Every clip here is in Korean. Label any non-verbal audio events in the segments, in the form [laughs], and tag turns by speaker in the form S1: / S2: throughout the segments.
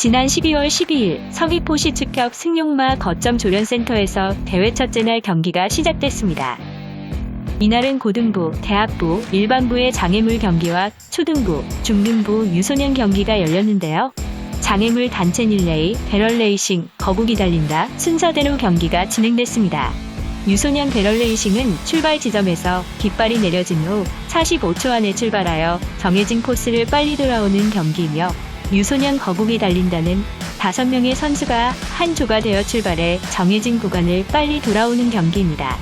S1: 지난 12월 12일 서귀포시 측협 승용마 거점 조련센터에서 대회 첫째 날 경기가 시작됐습니다. 이날은 고등부, 대학부, 일반부의 장애물 경기와 초등부, 중등부 유소년 경기가 열렸는데요. 장애물 단체 릴레이, 배럴 레이싱, 거북이 달린다 순서대로 경기가 진행됐습니다. 유소년 배럴 레이싱은 출발 지점에서 깃발이 내려진 후 45초 안에 출발하여 정해진 코스를 빨리 돌아오는 경기이며 유소년 거북이 달린다는 5명의 선수가 한 조가 되어 출발해 정해진 구간을 빨리 돌아오는 경기입니다.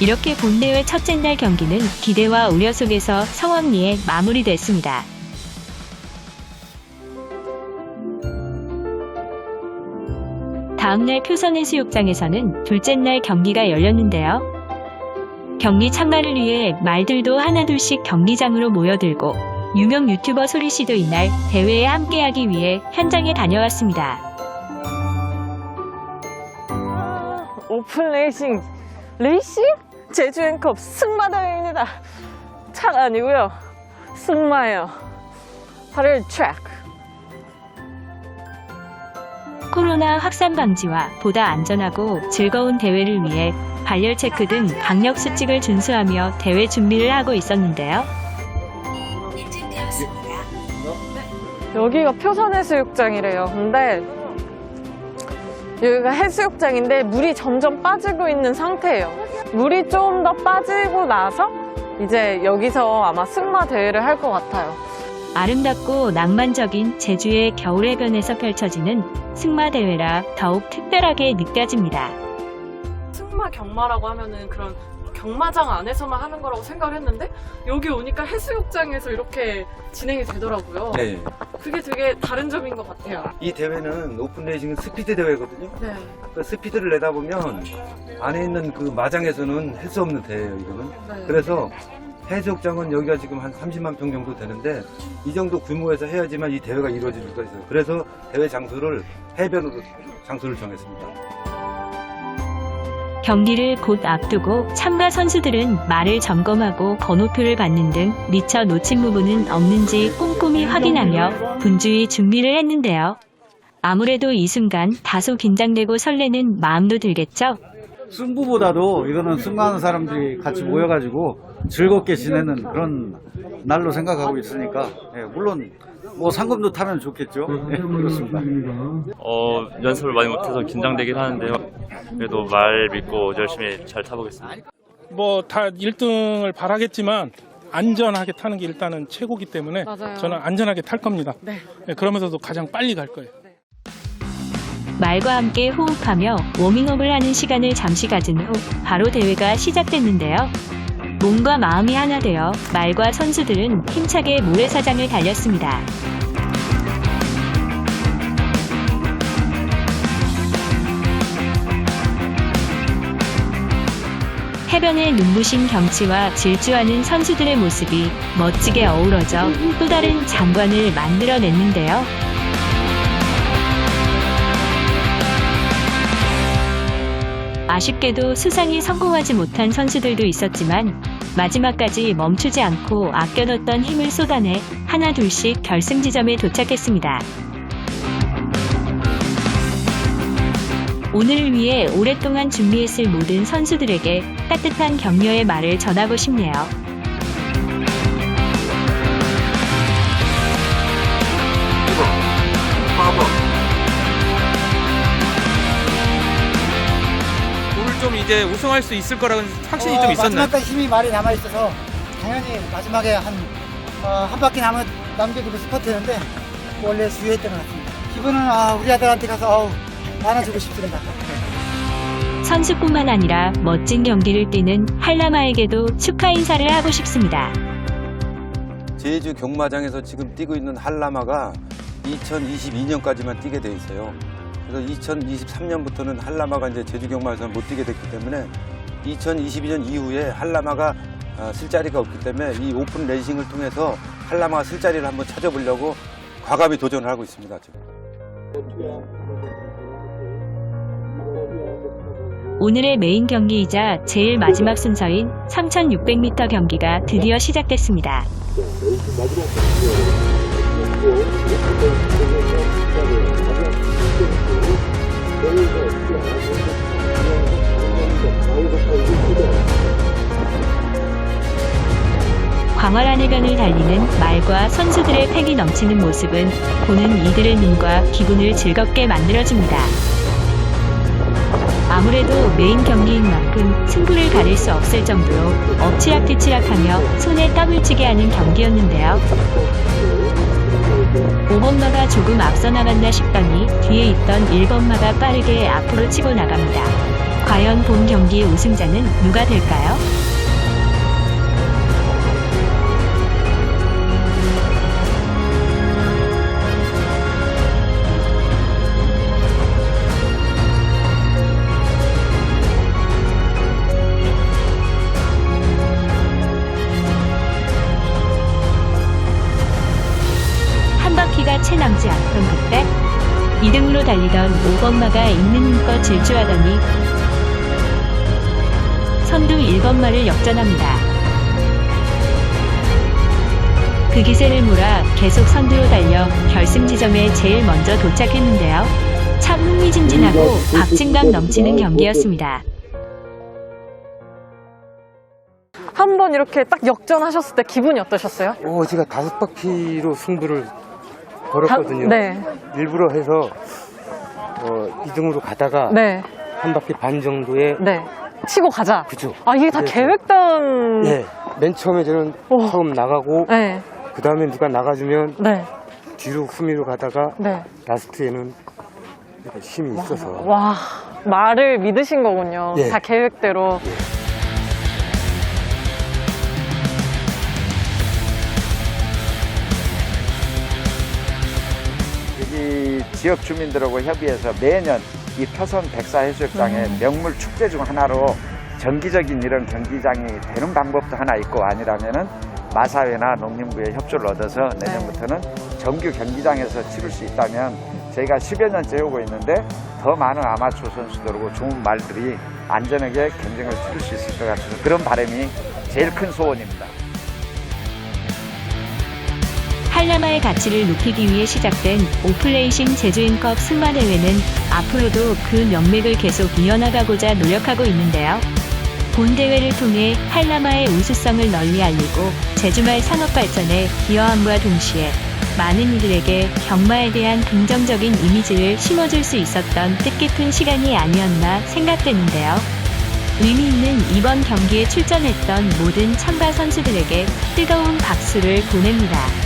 S1: 이렇게 본대회 첫째 날 경기는 기대와 우려 속에서 성황리에 마무리됐습니다. 다음날 표선해수욕장에서는 둘째 날 경기가 열렸는데요. 경기 참가를 위해 말들도 하나둘씩 경기장으로 모여들고 유명 유튜버 소리 씨도 이날 대회에 함께하기 위해 현장에 다녀왔습니다.
S2: 오픈 레이싱 레이싱 제주 앵컵 승마 대회입니다. 차가 아니고요. 승마예요. 8일 트랙.
S1: 코로나 확산 방지와 보다 안전하고 즐거운 대회를 위해 발열 체크 등 방역 수칙을 준수하며 대회 준비를 하고 있었는데요.
S2: 여기가 표선 해수욕장이래요. 근데 여기가 해수욕장인데 물이 점점 빠지고 있는 상태예요. 물이 좀 더 빠지고 나서 이제 여기서 아마 승마 대회를 할 것 같아요.
S1: 아름답고 낭만적인 제주의 겨울 해변에서 펼쳐지는 승마 대회라 더욱 특별하게 느껴집니다.
S2: 승마 경마라고 하면은 그런 경마장 안에서만 하는 거라고 생각을 했는데 여기 오니까 해수욕장에서 이렇게 진행이 되더라고요.
S3: 네.
S2: 그게 되게 다른 점인 것 같아요.
S3: 이 대회는 오픈 레이싱은 스피드 대회거든요.
S2: 네.
S3: 그 스피드를 내다 보면 안에 있는 그 마장에서는 할 수 없는 대회예요, 이거는.
S2: 네.
S3: 그래서 해수욕장은 여기가 지금 한 30만 평 정도 되는데 이 정도 규모에서 해야지만 이 대회가 이루어질 수가 있어요. 그래서 대회 장소를 해변으로 장소를 정했습니다.
S1: 경기를 곧 앞두고 참가 선수들은 말을 점검하고 번호표를 받는 등 미처 놓친 부분은 없는지 꼼꼼히 확인하며 분주히 준비를 했는데요. 아무래도 이 순간 다소 긴장되고 설레는 마음도 들겠죠?
S4: 승부보다도 이거는 승마하는 사람들이 같이 모여가지고 즐겁게 지내는 그런 날로 생각하고 있으니까 예, 물론 뭐 상금도 타면 좋겠죠. 예, 그렇습니다.
S5: 어, 연습을 많이 못해서 긴장되긴 하는데요. 그래도 말 믿고 열심히 잘 타보겠습니다.
S6: 뭐 다 1등을 바라겠지만 안전하게 타는 게 일단은 최고기 때문에
S2: 맞아요.
S6: 저는 안전하게 탈 겁니다.
S2: 네.
S6: 네, 그러면서도 가장 빨리 갈 거예요.
S1: 말과 함께 호흡하며 워밍업을 하는 시간을 잠시 가진 후 바로 대회가 시작됐는데요. 몸과 마음이 하나 되어 말과 선수들은 힘차게 모래사장을 달렸습니다. 해변의 눈부신 경치와 질주하는 선수들의 모습이 멋지게 어우러져 또 다른 장관을 만들어냈는데요. 아쉽게도 수상에 성공하지 못한 선수들도 있었지만 마지막까지 멈추지 않고 아껴뒀던 힘을 쏟아내 하나 둘씩 결승 지점에 도착했습니다. 오늘을 위해 오랫동안 준비했을 모든 선수들에게 따뜻한 격려의 말을 전하고 싶네요.
S7: 이제 우승할 수 있을 거라는 확신이 좀 있었나요?
S8: 어, 마지막까지 힘이 많이 남아 있어서 당연히 마지막에 한, 어, 한 바퀴 남아, 남겨두고 싶었는데 원래 수유했던 것 같습니다. 기분은 아, 우리 아들한테 가서 어우, 안아주고 싶습니다. [laughs]
S1: 선수뿐만 아니라 멋진 경기를 뛰는 한라마에게도 축하 인사를 하고 싶습니다.
S3: 제주 경마장에서 지금 뛰고 있는 한라마가 2022년까지만 뛰게 돼 있어요. 그래서 2023년부터는 한라마가 이제 제주 경마에서 못 뛰게 됐기 때문에 2022년 이후에 한라마가 아, 쓸 자리가 없기 때문에 이 오픈 레이싱을 통해서 한라마가 쓸 자리를 한번 찾아보려고 과감히 도전을 하고 있습니다.
S1: 오늘의 메인 경기이자 제일 마지막 순서인 3600m 경기가 드디어 시작됐습니다. 광활한 해변을 달리는 말과 선수들의 패기 넘치는 모습은 보는 이들의 눈과 기분을 즐겁게 만들어줍니다. 아무래도 메인 경기인 만큼 승부를 가릴 수 없을 정도로 엎치락뒤치락하며 손에 땀을 쥐게 하는 경기였는데요. 5번마가 조금 앞서 나갔나 싶더니 뒤에 있던 1번마가 빠르게 앞으로 치고 나갑니다. 과연 본 경기의 우승자는 누가 될까요? 남지 않던 그때 2등으로 달리던 5번마가 있는 힘껏 질주하더니 선두 1번마를 역전합니다. 그 기세를 몰아 계속 선두로 달려 결승 지점에 제일 먼저 도착했는데요. 참 흥미진진하고 박진감 넘치는 경기였습니다.
S2: 한 번 이렇게 딱 역전하셨을 때 기분이 어떠셨어요?
S9: 오, 제가 다섯 바퀴로 승부를 걸었거든요.
S2: 다- 네.
S9: 일부러 해서 어, 2등으로 가다가
S2: 네.
S9: 한 바퀴 반 정도에
S2: 네. 치고 가자.
S9: 그죠.
S2: 아, 이게 다
S9: 그래서-
S2: 계획된.
S9: 예. 맨 처음에 저는
S2: 오.
S9: 처음 나가고
S2: 네.
S9: 그 다음에 누가 나가주면
S2: 네.
S9: 뒤로 후미로 가다가
S2: 네.
S9: 라스트에는 힘이 있어서
S2: 와, 말을 믿으신 거군요.
S9: 예.
S2: 다 계획대로.
S10: 여 지역 주민들하고 협의해서 매년 이 표선 백사해수욕장의 명물 축제 중 하나로 정기적인 이런 경기장이 되는 방법도 하나 있고 아니라면은 마사회나 농림부의 협조를 얻어서 내년부터는 정규 경기장에서 치를 수 있다면 저희가 10여 년째 해오고 있는데 더 많은 아마추어 선수들하고 좋은 말들이 안전하게 경쟁을 치를 수 있을 것 같아서 그런 바람이 제일 큰 소원입니다.
S1: 한라마의 가치를 높이기 위해 시작된 오플레이싱 제주인컵 승마대회는 앞으로도 그 명맥을 계속 이어나가고자 노력하고 있는데요. 본 대회를 통해 한라마의 우수성을 널리 알리고 제주말 산업 발전에 기여함과 동시에 많은 이들에게 경마에 대한 긍정적인 이미지를 심어줄 수 있었던 뜻깊은 시간이 아니었나 생각되는데요. 의미 있는 이번 경기에 출전했던 모든 참가 선수들에게 뜨거운 박수를 보냅니다.